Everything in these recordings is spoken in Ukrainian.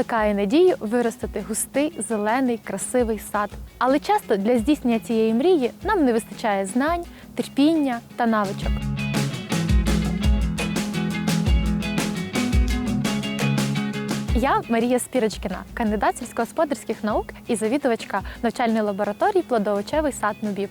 Плекає надію виростити густий, зелений, красивий сад. Але часто для здійснення цієї мрії нам не вистачає знань, терпіння та навичок. Я Марія Спірочкіна, кандидат сільськогосподарських наук і завідувачка навчальної лабораторії плодоовочевий сад Нубіб.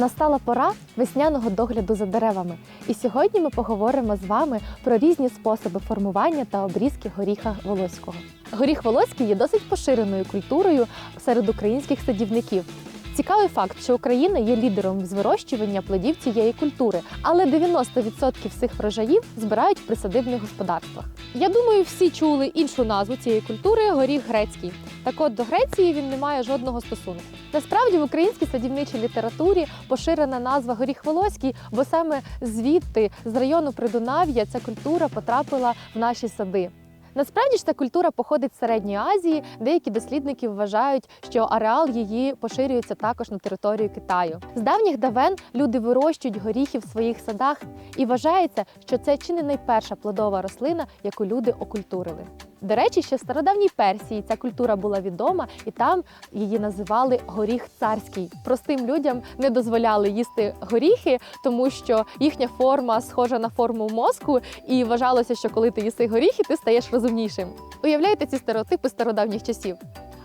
Настала пора весняного догляду за деревами. І сьогодні ми поговоримо з вами про різні способи формування та обрізки горіха волоського. Горіх волоський є досить поширеною культурою серед українських садівників. Цікавий факт, що Україна є лідером з вирощування плодів цієї культури, але 90% всіх врожаїв збирають в присадибних господарствах. Я думаю, всі чули іншу назву цієї культури горіх грецький. Так от до Греції він не має жодного стосунку. Насправді в українській садівничій літературі поширена назва горіх волоський, бо саме звідти, з району Придунав'я, ця культура потрапила в наші сади. Насправді ж ця культура походить з середньої Азії. Деякі дослідники вважають, що ареал її поширюється також на територію Китаю. З давніх давен люди вирощують горіхи в своїх садах, і вважається, що це чи не найперша плодова рослина, яку люди окультурили. До речі, ще в стародавній Персії ця культура була відома, і там її називали горіх царський. Простим людям не дозволяли їсти горіхи, тому що їхня форма схожа на форму мозку, і вважалося, що коли ти їси горіхи, ти стаєш розумнішим. Уявляєте ці стереотипи стародавніх часів?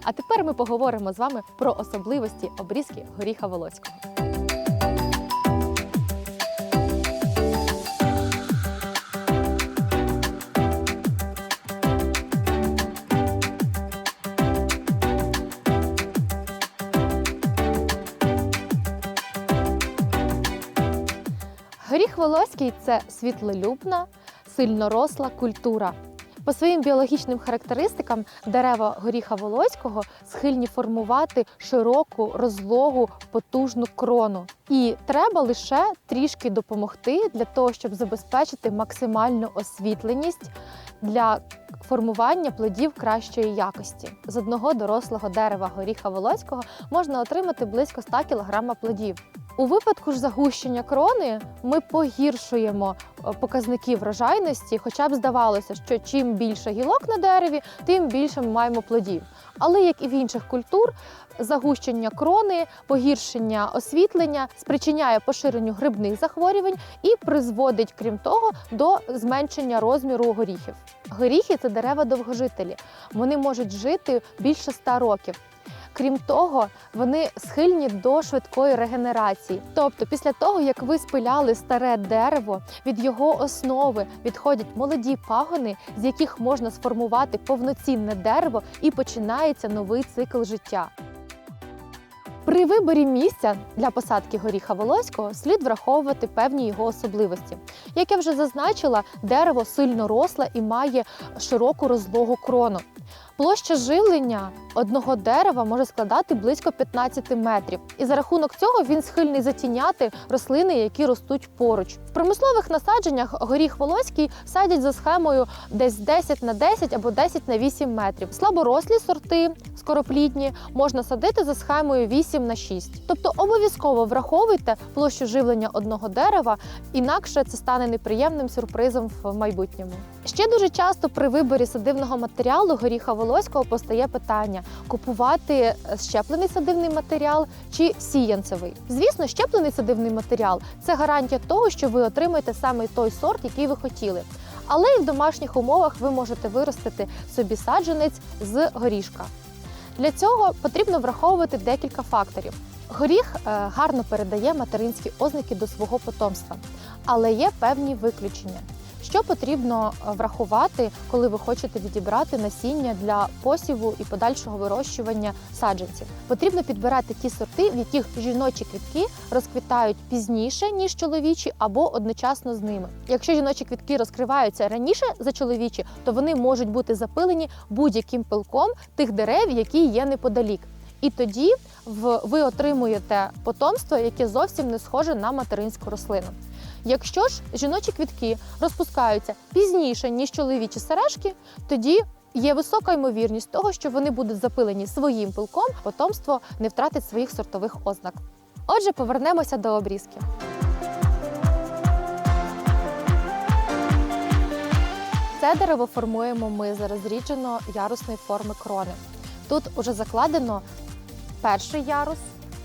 А тепер ми поговоримо з вами про особливості обрізки горіха волоського. Волоський це світлолюбна, сильноросла культура. По своїм біологічним характеристикам дерева горіха волоського схильні формувати широку, розлогу, потужну крону. І треба лише трішки допомогти для того, щоб забезпечити максимальну освітленість для формування плодів кращої якості. З одного дорослого дерева горіха волоського можна отримати близько 100 кг плодів. У випадку ж загущення крони ми погіршуємо е, показники врожайності, хоча б здавалося, що чим більше гілок на дереві, тим більше ми маємо плодів. Але як і в інших культур, загущення крони, погіршення освітлення спричиняє поширенню грибних захворювань і призводить, крім того, до зменшення розміру горіхів. Горіхи це дерева довгожителі. Вони можуть жити більше 100 років. Крім того, вони схильні до швидкої регенерації. Тобто, після того, як ви спиляли старе дерево, від його основи відходять молоді пагони, з яких можна сформувати повноцінне дерево, і починається новий цикл життя. При виборі місця для посадки горіха волоського слід враховувати певні його особливості. Як я вже зазначила, дерево сильно росле і має широку розлогу крону. Площа живлення одного дерева може складати близько 15 метрів, і за рахунок цього він схильний затіняти рослини, які ростуть поруч. В промислових насадженнях горіх волоський садять за схемою десь 10 на 10 або 10 на 8 метрів. Слаборослі сорти, скороплідні, можна садити за схемою 8 на 6. Тобто обов'язково враховуйте площу живлення одного дерева, інакше це стане неприємним сюрпризом в майбутньому. Ще дуже часто при виборі садивного матеріалу горіха волоського постає питання: купувати щеплений садивний матеріал чи сіянцевий. Звісно, щеплений садивний матеріал це гарантія того, що ви отримаєте саме той сорт, який ви хотіли. Але і в домашніх умовах ви можете виростити собі саджанець з горішка. Для цього потрібно враховувати декілька факторів. Горіх е, гарно передає материнські ознаки до свого потомства, але є певні виключення. Що потрібно е, врахувати, коли ви хочете відібрати насіння для посіву і подальшого вирощування саджанців? Потрібно підбирати ті сорти, в яких жіночі квітки розквітають пізніше ніж чоловічі, або одночасно з ними. Якщо жіночі квітки розкриваються раніше за чоловічі, то вони можуть бути запилені будь-яким пилком тих дерев, які є неподалік. І тоді ви отримуєте потомство, яке зовсім не схоже на материнську рослину. Якщо ж жіночі квітки розпускаються пізніше, ніж чоловічі сережки, тоді є висока ймовірність того, що вони будуть запилені своїм пилком, потомство не втратить своїх сортових ознак. Отже, повернемося до обрізки. Це дерево формуємо ми з розріджено ярусної форми крони. Тут уже закладено перший ярус,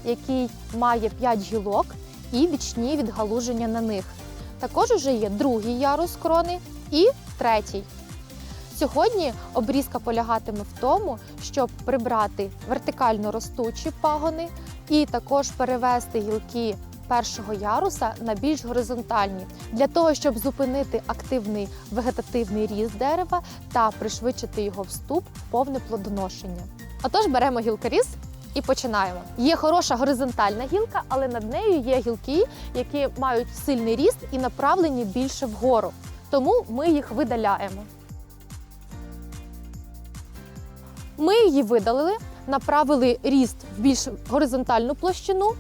який має 5 гілок і бічні відгалуження на них. Також уже є другий ярус крони і третій. Сьогодні обрізка полягатиме в тому, щоб прибрати вертикально ростучі пагони і також перевести гілки першого яруса на більш горизонтальні, для того, щоб зупинити активний вегетативний ріст дерева та пришвидшити його вступ в повне плодоношення. Отож, беремо гілкоріз і починаємо. Є хороша горизонтальна гілка, але над нею є гілки, які мають сильний ріст і направлені більше вгору. Тому ми їх видаляємо. Ми її видалили, направили ріст в більш горизонтальну площину,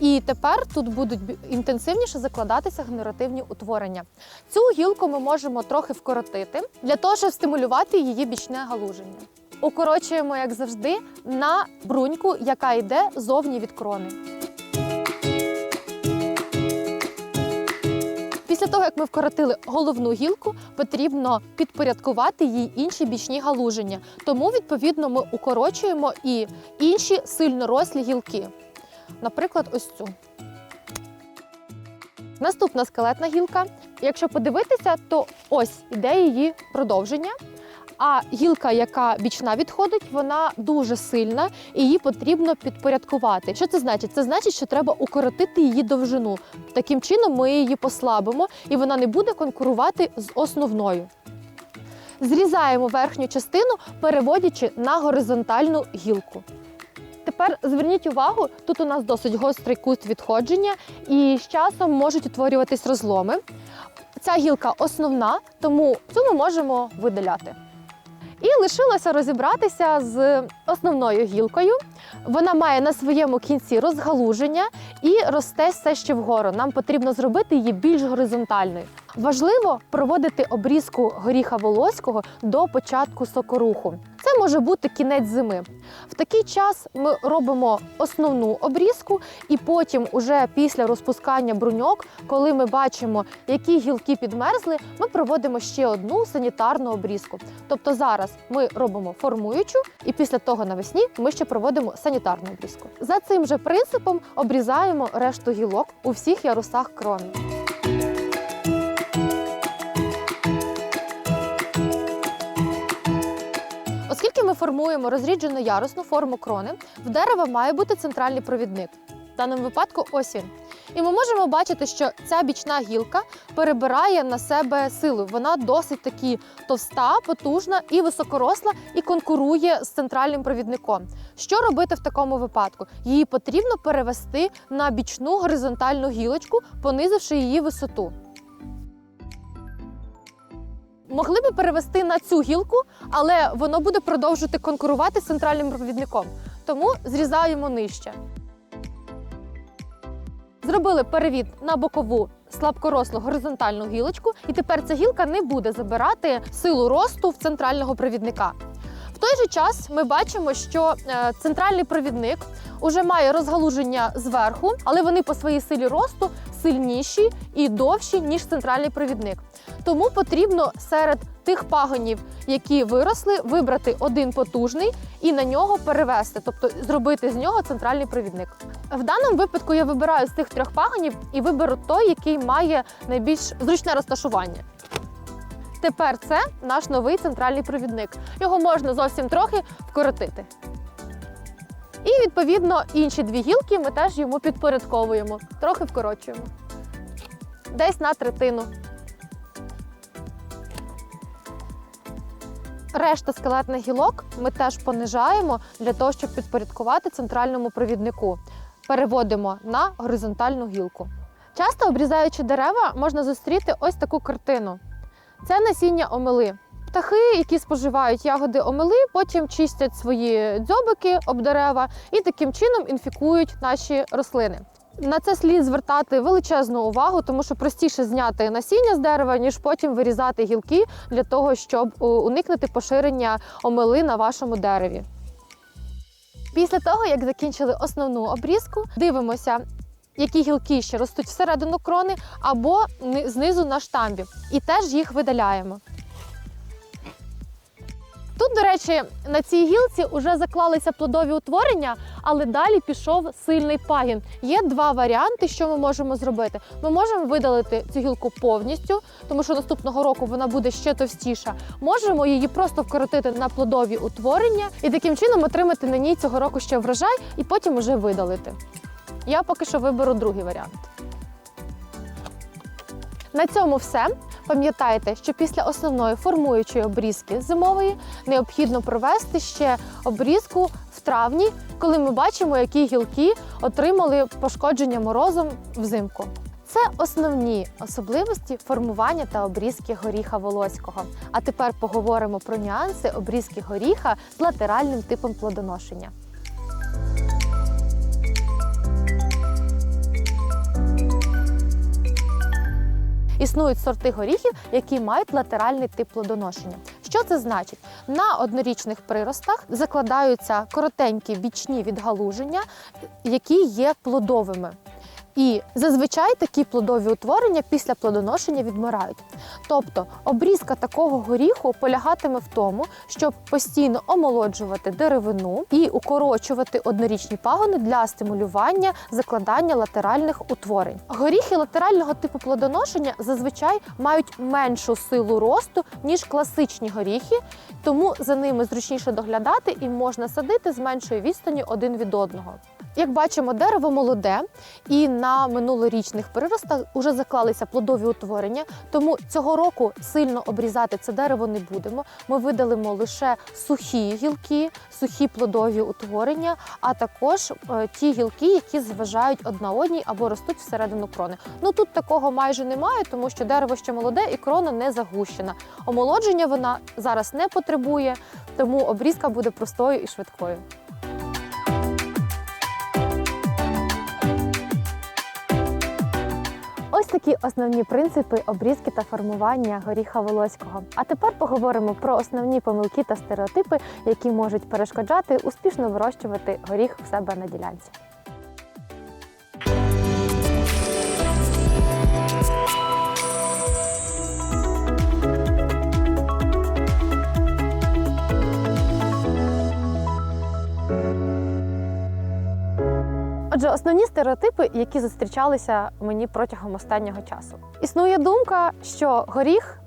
і тепер тут будуть інтенсивніше закладатися генеративні утворення. Цю гілку ми можемо трохи вкоротити для того, щоб стимулювати її бічне галуження. Укорочуємо, як завжди, на бруньку, яка йде зовні від крони. Після того, як ми вкоротили головну гілку, потрібно підпорядкувати їй інші бічні галуження. Тому, відповідно, ми укорочуємо і інші сильно рослі гілки. Наприклад, ось цю. Наступна скелетна гілка. Якщо подивитися, то ось іде її продовження. А гілка, яка бічна відходить, вона дуже сильна і її потрібно підпорядкувати. Що це значить? Це значить, що треба укоротити її довжину. Таким чином ми її послабимо і вона не буде конкурувати з основною. Зрізаємо верхню частину, переводячи на горизонтальну гілку. Тепер зверніть увагу, тут у нас досить гострий кут відходження, і з часом можуть утворюватись розломи. Ця гілка основна, тому цю ми можемо видаляти. І лишилося розібратися з основною гілкою. Вона має на своєму кінці розгалуження і росте все ще вгору. Нам потрібно зробити її більш горизонтальною. Важливо проводити обрізку горіха волоського до початку сокоруху. Це може бути кінець зими. В такий час ми робимо основну обрізку, і потім, уже після розпускання бруньок, коли ми бачимо, які гілки підмерзли, ми проводимо ще одну санітарну обрізку. Тобто зараз ми робимо формуючу, і після того навесні ми ще проводимо санітарну обрізку. За цим же принципом обрізаємо решту гілок у всіх ярусах крони. Ми формуємо розріджену ярусну форму крони, в дерева має бути центральний провідник. В даному випадку ось він. І ми можемо бачити, що ця бічна гілка перебирає на себе силу. Вона досить таки товста, потужна і високоросла, і конкурує з центральним провідником. Що робити в такому випадку? Її потрібно перевести на бічну горизонтальну гілочку, понизивши її висоту. Могли би перевести на цю гілку, але воно буде продовжувати конкурувати з центральним провідником. Тому зрізаємо нижче. Зробили перевід на бокову слабкорослу горизонтальну гілочку, і тепер ця гілка не буде забирати силу росту в центрального провідника. В той же час ми бачимо, що е, центральний провідник уже має розгалуження зверху, але вони по своїй силі росту сильніші і довші, ніж центральний провідник. Тому потрібно серед тих пагонів, які виросли, вибрати один потужний і на нього перевести, тобто зробити з нього центральний провідник. В даному випадку я вибираю з тих трьох пагонів і виберу той, який має найбільш зручне розташування. Тепер це наш новий центральний провідник. Його можна зовсім трохи вкоротити. І відповідно інші дві гілки ми теж йому підпорядковуємо, трохи вкорочуємо. Десь на третину. Решта скелетних гілок ми теж понижаємо для того, щоб підпорядкувати центральному провіднику. Переводимо на горизонтальну гілку. Часто обрізаючи дерева, можна зустріти ось таку картину: це насіння омели. Птахи, які споживають ягоди омели, потім чистять свої дзьобики об дерева і таким чином інфікують наші рослини. На це слід звертати величезну увагу, тому що простіше зняти насіння з дерева, ніж потім вирізати гілки для того, щоб е, уникнути поширення омели на вашому дереві. Після того, як закінчили основну обрізку, дивимося, які гілки ще ростуть всередину крони або знизу на штамбі, і теж їх видаляємо. Тут, до речі, на цій гілці вже заклалися плодові утворення, але далі пішов сильний пагін. Є два варіанти, що ми можемо зробити. Ми можемо видалити цю гілку повністю, тому що наступного року вона буде ще товстіша. Можемо її просто вкоротити на плодові утворення і таким чином отримати на ній цього року ще врожай і потім уже видалити. Я поки що виберу другий варіант. На цьому все. Пам'ятайте, що після основної формуючої обрізки зимової необхідно провести ще обрізку в травні, коли ми бачимо, які гілки отримали пошкодження морозом взимку. Це основні особливості формування та обрізки горіха волоського. А тепер поговоримо про нюанси обрізки горіха з латеральним типом плодоношення. Існують сорти горіхів, які мають латеральний тип плодоношення. Що це значить? На однорічних приростах закладаються коротенькі бічні відгалуження, які є плодовими. І зазвичай такі плодові утворення після плодоношення відмирають. Тобто обрізка такого горіху полягатиме в тому, щоб постійно омолоджувати деревину і укорочувати однорічні пагони для стимулювання закладання латеральних утворень. Горіхи латерального типу плодоношення зазвичай мають меншу силу росту ніж класичні горіхи, тому за ними зручніше доглядати і можна садити з меншої відстані один від одного. Як бачимо, дерево молоде, і на минулорічних приростах вже заклалися плодові утворення. Тому цього року сильно обрізати це дерево не будемо. Ми видалимо лише сухі гілки, сухі плодові утворення, а також е, ті гілки, які зважають одна одній або ростуть всередину крони. Ну тут такого майже немає, тому що дерево ще молоде і крона не загущена. Омолодження вона зараз не потребує, тому обрізка буде простою і швидкою. Такі основні принципи обрізки та формування горіха волоського. А тепер поговоримо про основні помилки та стереотипи, які можуть перешкоджати успішно вирощувати горіх в себе на ділянці. Отже, основні стереотипи, які зустрічалися мені протягом останнього часу. Існує думка, що горіх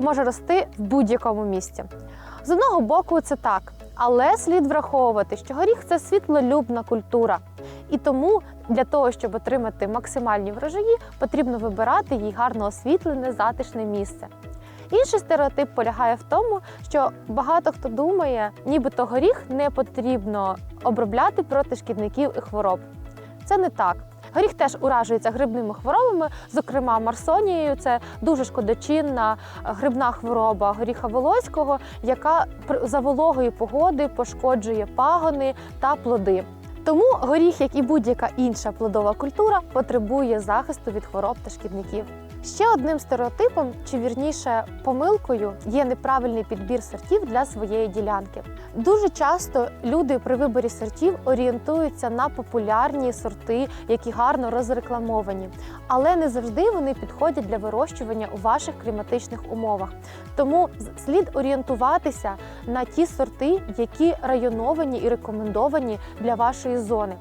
може рости в будь-якому місці. З одного боку, це так, але слід враховувати, що горіх це світлолюбна культура. І тому для того, щоб отримати максимальні врожаї, потрібно вибирати їй гарно освітлене, затишне місце. Інший стереотип полягає в тому, що багато хто думає, нібито горіх не потрібно обробляти проти шкідників і хвороб. Це не так. Горіх теж уражується грибними хворобами, зокрема марсонією. Це дуже шкодочинна е, грибна хвороба горіха волоського, яка за вологої погоди пошкоджує пагони та плоди. Тому горіх, як і будь-яка інша плодова культура, потребує захисту від хвороб та шкідників. Ще одним стереотипом, чи вірніше помилкою, є неправильний підбір сортів для своєї ділянки. Дуже часто люди при виборі сортів орієнтуються на популярні сорти, які гарно розрекламовані, але не завжди вони підходять для вирощування у ваших кліматичних умовах. Тому слід орієнтуватися на ті сорти, які районовані і рекомендовані для вашої зони.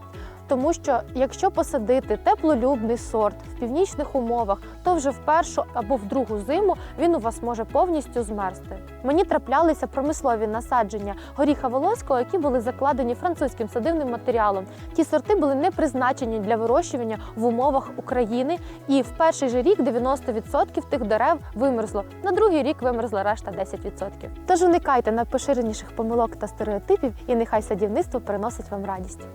Тому що якщо посадити теплолюбний сорт в північних умовах, то вже в першу або в другу зиму він у вас може повністю змерзти. Мені траплялися промислові насадження горіха волоського, які були закладені французьким садивним матеріалом. Ті сорти були не призначені для вирощування в умовах України, і в перший же рік 90% тих дерев вимерзло. На другий рік вимерзла решта 10%. Тож уникайте найпоширеніших помилок та стереотипів, і нехай садівництво приносить вам радість.